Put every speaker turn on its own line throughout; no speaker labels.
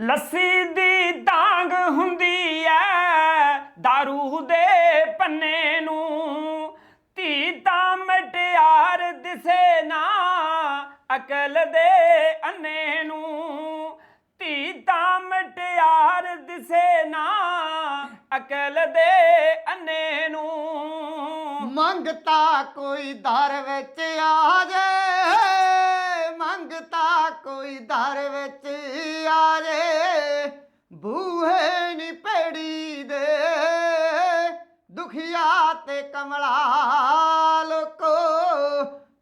ਲੱਸੀ ਦੀ ਡਾਂਗ ਹੁੰਦੀ ਐ दारू ਦੇ ਪੰਨੇ ਨੂੰ। ਧੀ ਤਾਂ ਮਟਿਆਰ ਦਿਸੇ ਨਾ, ਅਕਲ ਦੇ ਅੰਨੇ ਨੂੰ। ਧੀ ਤਾਂ ਮਟਿਆਰ ਦਿਸੇ ਨਾ, ਅਕਲ ਦੇ ਅੰਨੇ ਨੂੰ।
ਮੰਗਤਾ ਕੋਈ ਦਰ ਵਿੱਚ ਆ ਜੇ। ਮੰਗਤਾ ਕੋਈ ਦਰ ਵਿੱਚ ਆ ਜੇ, ਬੂਹੇ ਨੀ ਪੇੜੀ ਦੇ। ਦੁਖੀਆ ਤੇ ਕਮਲਾ ਲੋਕੋ,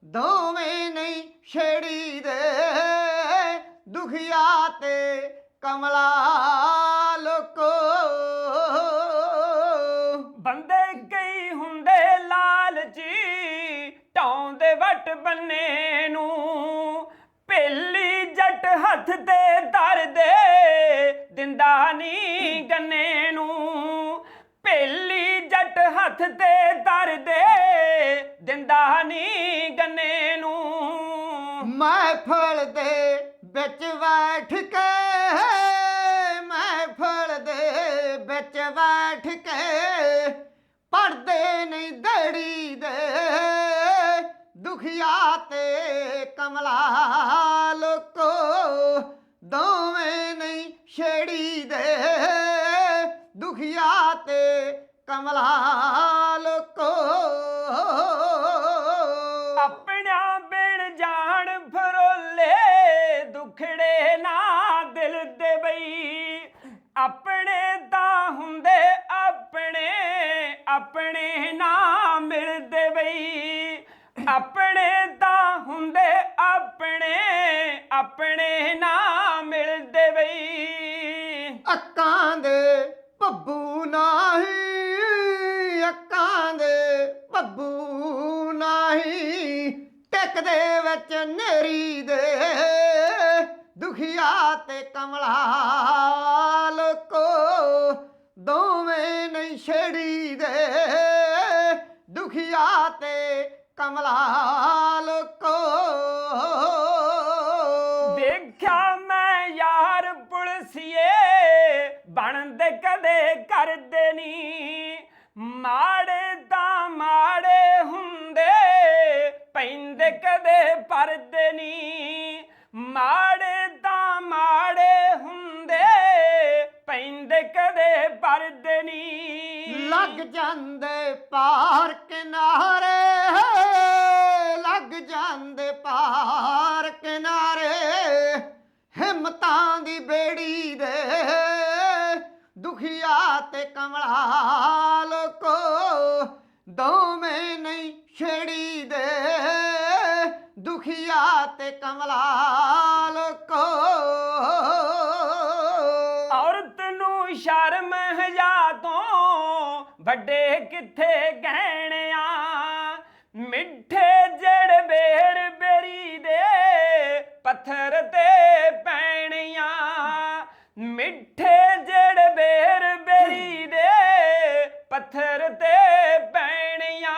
ਦੋਵੇਂ ਨਹੀਂ ਛੇੜੀ ਦੇ। ਦੁਖੀਆ ਤੇ ਕਮਲਾ ਲੋਕੋ।
ਬੰਦੇ ਕਈ ਹੁੰਦੇ ਲਾਲਚੀ ਟਾਉਂਦੇ ਵਟ ਬੰਨੇ ਨੂੰ। ਪਹਿਲੀ ਜੱਟ ਹੱਥ ਤੇ ਦਰਦੇ ਦਿੰਦਾ ਨਹੀਂ ਗੰਨੇ ਨੂੰ। ਪਹਿਲੀ ਜੱਟ ਹੱਥ ਤੇ ਦਰਦੇ ਦਿੰਦਾ ਨਹੀਂ ਗੰਨੇ ਨੂੰ।
ਮਹਿਫਲ ਦੇ ਵਿੱਚ ਬੈਠ ਕੇ, ਮਹਿਫਲ ਦੇ ਵਿੱਚ ਬੈਠ ਕੇ ਪੜਦੇ ਨਹੀਂ ਦੜੀ ਦੇ। ਦੁਖੀਆ ਤੇ ਕਮਲਾ ਲੋਕੋ, ਦੋਵੇਂ ਨਹੀਂ ਛੇੜੀ ਦੇ। ਦੁਖਿਆ ਤੇ ਕਮਲਾ ਲੋਕੋ।
ਆਪਣਿਆਂ ਬਿਨ ਜਾਣ ਫਰੋਲੇ, ਦੁਖੜੇ ਨਾ ਦਿਲ ਦੇ ਬਈ। ਆਪਣੇ ਤਾਂ ਹੁੰਦੇ ਆਪਣੇ ਆਪਣੇ ਨਾ ਆਪਣੇ ਨਾ ਮਿਲਦੇ ਬਈ।
ਅੱਕਾਂ ਦੇ ਬੱਬੂ ਨਾਹੀ ਅੱਕਾਂ ਦੇ ਬੱਬੂ ਨਾਹੀ ਟਿਕਦੇ ਵਿੱਚ ਨੇਰੀ ਦੇ ਦੁਖੀਆ ਤੇ ਕਮਲਾ ਲੋਕੋ, ਦੋਵੇਂ ਨਹੀਂ ਛੇੜੀ ਦੇ ਦੁਖੀਆ ਤੇ ਕਮਲਾ ਲੋਕੋ।
ਪਰਦੇ ਮਾੜੇ ਤਾਂ ਮਾੜੇ ਹੁੰਦੇ, ਪੈਂਦੇ ਕਦੇ ਪਰਦੇ ਨੀ।
ਲੱਗ ਜਾਂਦੇ ਪਾਰ ਕਿਨਾਰੇ, ਲੱਗ ਜਾਂਦੇ ਪਾਰ ਕਿਨਾਰੇ। ਹਿੰਮਤਾਂ ਦੀ ਬੇੜੀ ਦੇ, ਦੁਖੀਆ ਤੇ ਕਮਲਾ ਲੋਕੋ ਦੋ ਦੁਖੀਆ ਤੇ ਕਮਲਾ ਲੋਕੋ
ਔਰਤ ਨੂੰ ਸ਼ਰਮ ਹਜਾ ਤੋਂ ਵੱਡੇ ਕਿੱਥੇ ਗਹਿਣਿਆ? ਮਿੱਠੇ ਜੜ ਬੇਰ ਬੇਰੀ ਦੇ ਪੱਥਰ ਤੇ ਪੈਣੀਆਂ। ਮਿੱਠੇ ਜੜ ਬੇਰ ਬੇਰੀ ਦੇ ਪੱਥਰ ਤੇ ਪੈਣੀਆਂ।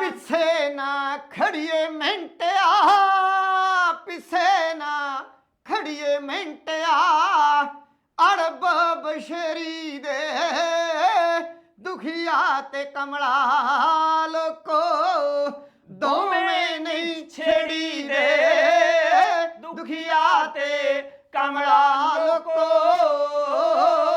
ਪਿੱਛੇ ਨਾ ਖੜੀਏ ਮਿੰਟਿਆ ਅੜੀਏ ਮਿੰਟਿਆ, ਅੜਬ ਬਸ਼ਰੀ ਦੇ ਦੁਖੀਆ ਤੇ ਕਮਲਾ ਲੋਕੋ, ਦੋਵੇਂ ਨਹੀਂ ਛੇੜੀ ਦੇ ਦੁਖੀਆ ਤੇ ਕਮਲਾ ਲੋਕੋ।